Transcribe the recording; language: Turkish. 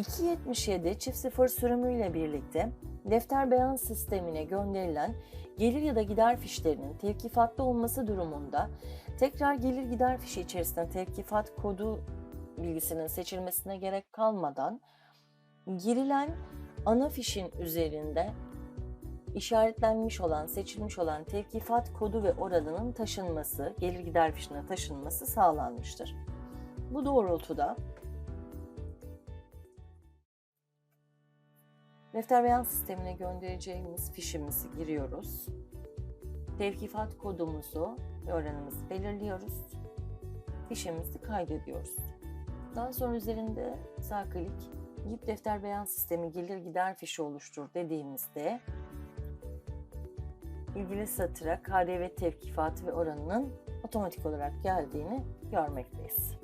277 çift sıfır sürümüyle birlikte defter beyan sistemine gönderilen gelir ya da gider fişlerinin tevkifatlı olması durumunda tekrar gelir gider fişi içerisinde tevkifat kodu bilgisinin seçilmesine gerek kalmadan girilen ana fişin üzerinde işaretlenmiş olan, seçilmiş olan tevkifat kodu ve oranının taşınması, gelir gider fişine taşınması sağlanmıştır. Bu doğrultuda defter beyan sistemine göndereceğimiz fişimizi giriyoruz. Tevkifat kodumuzu ve oranımızı belirliyoruz. Fişimizi kaydediyoruz. Daha sonra üzerinde sağ klik Gip defter beyan sistemi gelir gider fişi oluştur dediğimizde ilgili satıra KDV tevkifatı ve oranının otomatik olarak geldiğini görmekteyiz.